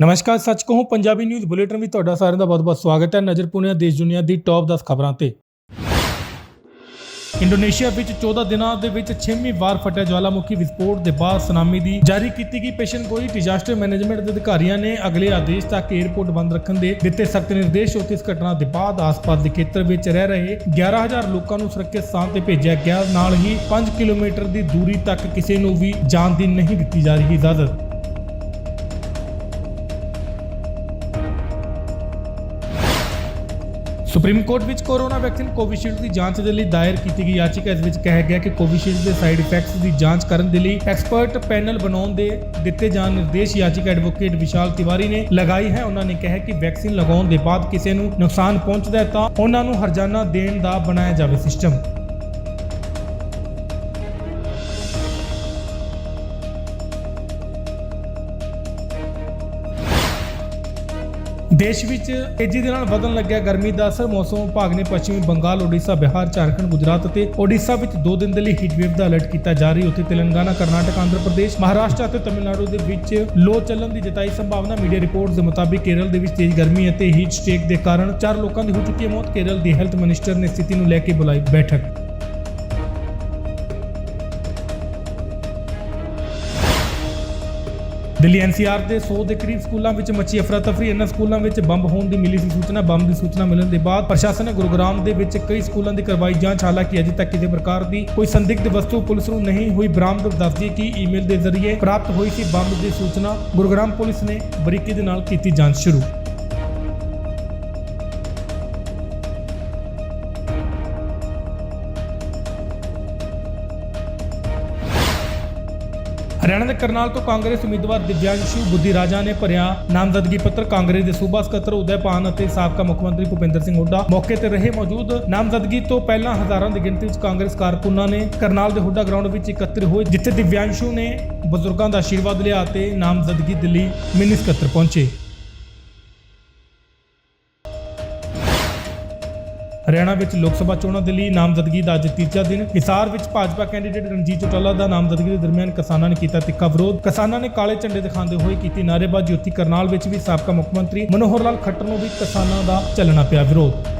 ਨਮਸਕਾਰ, ਸੱਚ ਕਹੂੰ, ਪੰਜਾਬੀ ਨਿਊਜ਼ ਬੁਲੇਟਿਨ ਵਿੱਚ ਤੁਹਾਡਾ ਸਾਰਿਆਂ ਦਾ ਬਹੁਤ-ਬਹੁਤ ਸਵਾਗਤ ਹੈ ਨਜ਼ਰ ਪੁਣਿਆ ਦੇਸ਼ ਦੁਨੀਆ ਦੀ ਟੌਪ 10 ਖਬਰਾਂ ਤੇ। ਇੰਡੋਨੇਸ਼ੀਆ ਵਿੱਚ 14 ਦਿਨਾਂ ਦੇ ਵਿੱਚ 6ਵੀਂ ਵਾਰ ਫਟਿਆ ਜਵਾਲਾਮੁਖੀ ਵਿਸਫੋਟ ਦੇ ਬਾਅਦ ਸੁਨਾਮੀ ਦੀ ਜਾਰੀ ਕੀਤੀ ਗਈ ਪੇਸ਼ਨਗੋਈ ਡਿਜ਼ਾਸਟਰ ਮੈਨੇਜਮੈਂਟ ਦੇ ਅਧਿਕਾਰੀਆਂ ਨੇ ਅਗਲੇ ਆਦੇਸ਼ ਤੱਕ 에ਅਰਪੋਰਟ ਬੰਦ ਰੱਖਣ ਦੇ ਦਿੱਤੇ ਸਖਤ ਨਿਰਦੇਸ਼। ਉੱਤੇ ਇਸ ਘਟਨਾ ਦੇ ਬਾਅਦ ਆਸ-ਪਾਸ ਦੇ ਖੇਤਰ ਵਿੱਚ ਰਹਿ ਰਹੇ 11000 ਲੋਕਾਂ ਨੂੰ ਸੁਰੱਖਿਅਤ ਸਥਾਨ ਤੇ ਭੇਜਿਆ ਗਿਆ। ਨਾਲ ਹੀ 5 ਕਿਲੋਮੀਟਰ ਦੀ ਦੂਰੀ ਤੱਕ ਕਿਸੇ ਨੂੰ ਵੀ ਜਾਣ ਦੀ ਨਹੀਂ ਦਿੱਤੀ ਜਾ ਰਹੀ ਇਜਾਜ਼ਤ। ਸੁਪਰੀਮ ਕੋਰਟ ਵਿੱਚ ਕੋਰੋਨਾ ਵੈਕਸੀਨ ਕੋਵਿਸ਼ੀਲਡ ਦੀ ਜਾਂਚ ਦੇ ਲਈ ਦਾਇਰ ਕੀਤੀ ਗਈ ਯਾਚਿਕਾ, ਇਸ ਵਿੱਚ ਕਿਹਾ ਗਿਆ ਕਿ ਕੋਵਿਸ਼ੀਲਡ ਦੇ ਸਾਈਡ ਇਫੈਕਟਸ ਦੀ ਜਾਂਚ ਕਰਨ ਦੇ ਲਈ ਐਕਸਪਰਟ ਪੈਨਲ ਬਣਾਉਣ ਦੇ ਦਿੱਤੇ ਜਾਣ ਨਿਰਦੇਸ਼ ਯਾਚਿਕਾ ਐਡਵੋਕੇਟ ਵਿਸ਼ਾਲ ਤਿਵਾਰੀ ਨੇ ਲਗਾਈ ਹੈ। ਉਹਨਾਂ ਨੇ ਕਿਹਾ ਕਿ ਵੈਕਸੀਨ ਲਗਾਉਣ ਦੇ ਬਾਅਦ ਕਿਸੇ ਨੂੰ ਨੁਕਸਾਨ ਪਹੁੰਚਦਾ ਹੈ ਤਾਂ ਉਹਨਾਂ ਨੂੰ ਹਰਜਾਨਾ ਦੇਣ ਦਾ ਬਣਾਇਆ ਜਾਵੇ ਸਿਸਟਮ। ਦੇਸ਼ ਵਿੱਚ ਤੇਜ਼ੀ ਦੇ ਨਾਲ ਵਧਣ ਲੱਗਿਆ ਗਰਮੀ ਦਾ ਅਸਰ ਮੌਸਮ ਵਿਭਾਗ ਨੇ ਪੱਛਮੀ ਬੰਗਾਲ, ਓਡੀਸ਼ਾ, ਬਿਹਾਰ, ਝਾਰਖੰਡ, ਗੁਜਰਾਤ ਅਤੇ ਓਡੀਸ਼ਾ ਵਿੱਚ 2 ਦਿਨ ਦੇ ਲਈ ਹੀਟ ਵੇਵ ਦਾ ਅਲਰਟ ਕੀਤਾ ਜਾ ਰਹੀ ਉੱਥੇ ਤੇਲੰਗਾਨਾ, ਕਰਨਾਟਕ, ਆਂਧਰਾ ਪ੍ਰਦੇਸ਼, ਮਹਾਰਾਸ਼ਟਰ ਅਤੇ ਤਮਿਲਨਾਡੂ ਦੇ ਵਿੱਚ ਲੋ ਚੱਲਣ ਦੀ ਜਤਾਈ ਸੰਭਾਵਨਾ। ਮੀਡੀਆ ਰਿਪੋਰਟਸ ਦੇ ਮੁਤਾਬਿਕ ਕੇਰਲ ਦੇ ਵਿੱਚ ਤੇਜ਼ ਗਰਮੀ ਅਤੇ ਹੀਟ ਸਟ੍ਰੇਕ ਦੇ ਕਾਰਨ ਚਾਰ ਲੋਕਾਂ ਦੀ ਹੋ ਚੁੱਕੀ ਹੈ ਮੌਤ। ਕੇਰਲ ਦੀ ਹੈਲਥ ਮਿਨਿਸਟਰ ਨੇ ਸਥਿਤੀ ਨੂੰ ਲੈ ਕੇ ਬੁਲਾਈ ਬੈਠਕ। ਦਿੱਲੀ ਐਨਸੀਆਰ ਦੇ 100 ਦੇ ਕਰੀਬ ਸਕੂਲਾਂ ਵਿੱਚ ਮੱਚੀ ਅਫਰਾ ਤਫਰੀ। ਇਹਨਾਂ ਸਕੂਲਾਂ ਵਿੱਚ ਬੰਬ ਹੋਣ ਦੀ ਮਿਲੀ ਸੀ ਸੂਚਨਾ। ਬੰਬ ਦੀ ਸੂਚਨਾ ਮਿਲਣ ਦੇ ਬਾਅਦ ਪ੍ਰਸ਼ਾਸਨ ਨੇ ਗੁਰੂਗ੍ਰਾਮ ਦੇ ਵਿੱਚ ਕਈ ਸਕੂਲਾਂ ਦੀ ਕਰਵਾਈ ਜਾਂਚ। ਹਾਲਾਂਕਿ ਅਜੇ ਤੱਕ ਕਿਸੇ ਪ੍ਰਕਾਰ ਦੀ ਕੋਈ ਸੰਦਿਗਧ ਵਸਤੂ ਪੁਲਿਸ ਨੂੰ ਨਹੀਂ ਹੋਈ ਬਰਾਮਦ। ਦੱਸਦੀ ਕਿ ਈਮੇਲ ਦੇ ਜ਼ਰੀਏ ਪ੍ਰਾਪਤ ਹੋਈ ਸੀ ਬੰਬ ਦੀ ਸੂਚਨਾ। ਗੁਰੂਗ੍ਰਾਮ ਪੁਲਿਸ ਨੇ ਬਰੀਕੀ ਦੇ ਨਾਲ ਕੀਤੀ ਜਾਂਚ ਸ਼ੁਰੂ। ਹਰਿਆਣਾ ਦੇ ਕਰਨਾਲ ਤੋਂ ਕਾਂਗਰਸ ਉਮੀਦਵਾਰ ਦਿਵਿਆਂਸ਼ੂ ਬੁੱਧੀ ਰਾਜਾ ਨੇ ਭਰਿਆ ਨਾਮਜ਼ਦਗੀ ਪੱਤਰ। ਕਾਂਗਰਸ ਦੇ ਸੂਬਾ ਸਕੱਤਰ ਉਦੈ ਪਾਨ ਅਤੇ ਸਾਬਕਾ ਮੁੱਖ ਮੰਤਰੀ ਭੁਪਿੰਦਰ ਸਿੰਘ ਹੁੱਡਾ ਮੌਕੇ ਤੇ ਰਹੇ ਮੌਜੂਦ। ਨਾਮਜ਼ਦਗੀ ਤੋਂ ਪਹਿਲਾਂ ਹਜ਼ਾਰਾਂ ਦੀ ਗਿਣਤੀ ਵਿੱਚ ਕਾਂਗਰਸ ਕਾਰਕੁਨਾਂ ਨੇ ਕਰਨਾਲ ਦੇ ਹੁੱਡਾ ਗਰਾਊਂਡ ਵਿੱਚ ਇਕੱਤਰ ਹੋਏ, ਜਿੱਥੇ ਦਿਵਿਆਂਸ਼ੂ ਨੇ ਬਜ਼ੁਰਗਾਂ ਦਾ ਆਸ਼ੀਰਵਾਦ ਲਿਆ ਅਤੇ ਨਾਮਜ਼ਦਗੀ ਦੇ ਲਈ ਮਿੰਨੀ ਸਕੱਤਰ ਪਹੁੰਚੇ। ਹਰਿਆਣਾ ਵਿੱਚ ਲੋਕ ਸਭਾ ਚੋਣਾਂ ਦੇ ਲਈ ਨਾਮਜ਼ਦਗੀ ਦਾ ਅੱਜ ਤੀਜਾ ਦਿਨ। ਹਿਸਾਰ ਵਿੱਚ ਭਾਜਪਾ ਕੈਂਡੀਡੇਟ ਰਣਜੀਤ ਚੋਟਾਲਾ ਦਾ ਨਾਮਜ਼ਦਗੀ ਦੇ ਦਰਮਿਆਨ ਕਿਸਾਨਾਂ ਨੇ ਕੀਤਾ ਤਿੱਖਾ ਵਿਰੋਧ। ਕਿਸਾਨਾਂ ਨੇ ਕਾਲੇ ਝੰਡੇ ਦਿਖਾਉਂਦੇ ਹੋਏ ਕੀਤੀ ਨਾਅਰੇਬਾਜ਼ੀ। ਉੱਤੀ ਕਰਨਾਲ ਵਿੱਚ ਵੀ ਸਾਬਕਾ ਮੁੱਖ ਮੰਤਰੀ ਮਨੋਹਰ ਲਾਲ ਖੱਟਰ ਨੂੰ ਵੀ ਕਿਸਾਨਾਂ ਦਾ ਚੱਲਣਾ ਪਿਆ ਵਿਰੋਧ।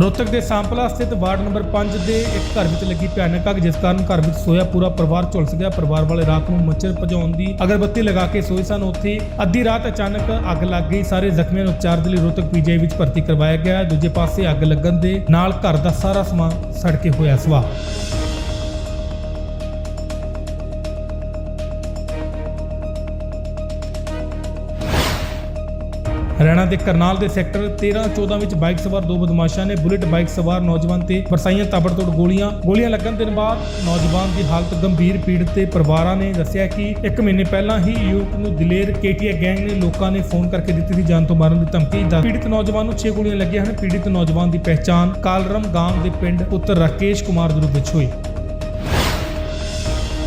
ਰੋਹਤਕ ਦੇ ਸਾਂਪਲਾ ਸਥਿਤ ਵਾਰਡ ਨੰਬਰ 5 ਦੇ ਇੱਕ ਘਰ ਵਿੱਚ ਲੱਗੀ ਭਿਆਨਕ ਅੱਗ, ਜਿਸ ਕਾਰਨ ਘਰ ਵਿੱਚ ਸੋਇਆ ਪੂਰਾ ਪਰਿਵਾਰ ਝੁਲਸ ਗਿਆ। ਪਰਿਵਾਰ ਵਾਲੇ ਰਾਤ ਨੂੰ ਮੱਛਰ ਭਜਾਉਣ ਦੀ ਅਗਰਬੱਤੀ ਲਗਾ ਕੇ ਸੋਏ ਸਨ। ਉੱਥੇ ਅੱਧੀ ਰਾਤ ਅਚਾਨਕ ਅੱਗ ਲੱਗ ਗਈ। ਸਾਰੇ ਜ਼ਖਮੀਆਂ ਨੂੰ ਉਪਚਾਰ ਦੇ ਲਈ ਰੋਹਤਕ ਪੀਜੀਆਈ ਵਿੱਚ ਭਰਤੀ ਕਰਵਾਇਆ ਗਿਆ ਦੂਜੇ ਪਾਸੇ ਅੱਗ ਲੱਗਣ ਦੇ ਨਾਲ ਘਰ ਦਾ ਸਾਰਾ ਸਮਾਨ ਸੜ ਕੇ ਹੋਇਆ ਸਵਾਹ। ਹਰਿਆਣਾ ਦੇ ਕਰਨਾਲ ਦੇ ਸੈਕਟਰ 13-14 ਵਿੱਚ ਬਾਈਕ ਸਵਾਰ ਦੋ ਬਦਮਾਸ਼ਾਂ ਨੇ ਬੁਲੇਟ ਬਾਈਕ ਸਵਾਰ ਨੌਜਵਾਨ ਤੇ ਵਰਸਾਈਆਂ ਤਾਬੜਤੋੜ ਗੋਲੀਆਂ ਗੋਲੀਆਂ ਲੱਗਣ ਦੇ ਬਾਅਦ ਨੌਜਵਾਨ ਦੀ ਹਾਲਤ ਗੰਭੀਰ ਪੀੜਤ ਤੇ ਪਰਿਵਾਰਾਂ ਨੇ ਦੱਸਿਆ ਕਿ ਇੱਕ ਮਹੀਨੇ ਪਹਿਲਾਂ ਹੀ ਯੂਥ ਨੂੰ ਦਲੇਰ ਕੇਟੀਆ ਗੈਂਗ ਨੇ ਲੋਕਾਂ ਨੇ ਫੋਨ ਕਰਕੇ ਦਿੱਤੀ ਸੀ ਜਾਨ ਤੋਂ ਮਾਰਨ ਦੀ ਧਮਕੀ ਦਾ। ਪੀੜਤ ਨੌਜਵਾਨ ਨੂੰ 6 ਗੋਲੀਆਂ ਲੱਗੀਆਂ ਹਨ। ਪੀੜਤ ਨੌਜਵਾਨ ਦੀ ਪਹਿਚਾਣ ਕਾਲਰਮ ਗਾਂਵ ਦੇ ਪਿੰਡ ਪੁੱਤਰ ਰਾਕੇਸ਼ ਕੁਮਾਰ ਦੇ ਰੂਪ ਵਿੱਚ ਹੋਈ।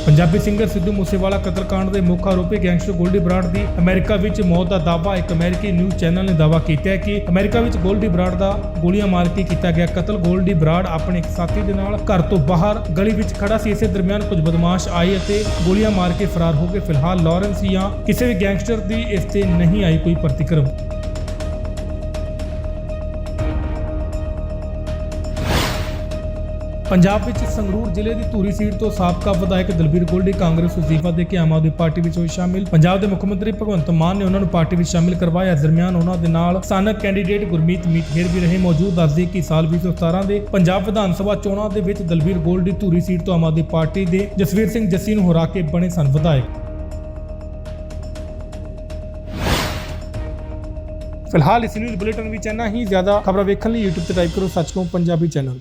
ਪੰਜਾਬੀ ਸਿੰਗਰ ਸਿੱਧੂ ਮੂਸੇਵਾਲਾ ਕਤਲकांड ਦੇ ਮੁੱਖ ਆਰੋਪੀ ਗੈਂਗਸਟਰ ਗੋਲਡੀ ਬਰਾੜ ਦੀ ਅਮਰੀਕਾ ਵਿੱਚ ਮੌਤ ਦਾ ਦਾਅਵਾ ਇੱਕ ਅਮਰੀਕੀ ਨਿਊਜ਼ ਚੈਨਲ ਨੇ ਦਾਅਵਾ ਕੀਤਾ ਹੈ ਕਿ ਅਮਰੀਕਾ ਵਿੱਚ ਗੋਲਡੀ ਬਰਾੜ ਦਾ ਗੋਲੀਆਂ ਮਾਰ ਕੇ ਕੀਤਾ ਗਿਆ ਕਤਲ। ਗੋਲਡੀ ਬਰਾੜ ਆਪਣੇ ਇੱਕ ਸਾਥੀ ਦੇ ਨਾਲ ਘਰ ਤੋਂ ਬਾਹਰ ਗਲੀ ਵਿੱਚ ਖੜਾ ਸੀ। ਇਸੇ ਦਰਮਿਆਨ ਕੁਝ ਬਦਮਾਸ਼ ਆਏ ਅਤੇ ਗੋਲੀਆਂ ਮਾਰ ਕੇ ਫਰਾਰ ਹੋ ਗਏ। ਫਿਲਹਾਲ ਲਾਰੈਂਸ ਜਾਂ ਕਿਸੇ ਵੀ ਗੈਂਗਸਟਰ ਦੀ ਇਸ ਤੇ ਨਹੀਂ ਆਈ ਕੋਈ ਪ੍ਰਤੀਕਰਮ। ਪੰਜਾਬ ਵਿੱਚ ਸੰਗਰੂਰ ਜ਼ਿਲ੍ਹੇ ਦੀ ਧੂਰੀ ਸੀਟ ਤੋਂ ਸਾਬਕਾ ਵਿਧਾਇਕ ਦਲਬੀਰ ਗੋਲਡੀ ਕਾਂਗਰਸ ਅਸਤੀਫਾ ਦੇ ਕੇ ਆਮ ਆਦਮੀ ਪਾਰਟੀ ਵਿੱਚ ਹੋਏ ਸ਼ਾਮਿਲ। ਪੰਜਾਬ ਦੇ ਮੁੱਖ ਮੰਤਰੀ ਭਗਵੰਤ ਮਾਨ ਨੇ ਉਹਨਾਂ ਨੂੰ ਪਾਰਟੀ ਵਿੱਚ ਸ਼ਾਮਿਲ ਕਰਵਾਇਆ। ਦਰਮਿਆਨ ਉਹਨਾਂ ਦੇ ਨਾਲ ਸਥਾਨਕ ਕੈਂਡੀਡੇਟ ਗੁਰਮੀਤ ਮੀਤਹੇਰ ਵੀ ਰਹੇ। ਮੌਜੂਦ ਦੱਸਦੇ ਕਿ ਸਾਲ 2017 ਦੇ ਪੰਜਾਬ ਵਿਧਾਨ ਸਭਾ ਚੋਣਾਂ ਦੇ ਵਿੱਚ ਦਲਬੀਰ ਗੋਲਡੀ ਧੂਰੀ ਸੀਟ ਤੋਂ ਆਮ ਆਦਮੀ ਪਾਰਟੀ ਦੇ ਜਸਵੀਰ ਸਿੰਘ ਜੱਸੀ ਨੂੰ ਹਰਾ ਕੇ ਬਣੇ ਸਨ ਵਿਧਾਇਕ। ਫਿਲਹਾਲ ਇਸ ਨਿਊਜ਼ ਬੁਲੇਟਿਨ ਵਿੱਚ ਇੰਨਾ ਹੀ। ਜ਼ਿਆਦਾ ਖਬਰਾਂ ਵੇਖਣ ਲਈ YouTube ਤੇ ਟਾਈਪ ਕਰੋ ਸੱਚ ਪੰਜਾਬੀ ਚੈਨਲ।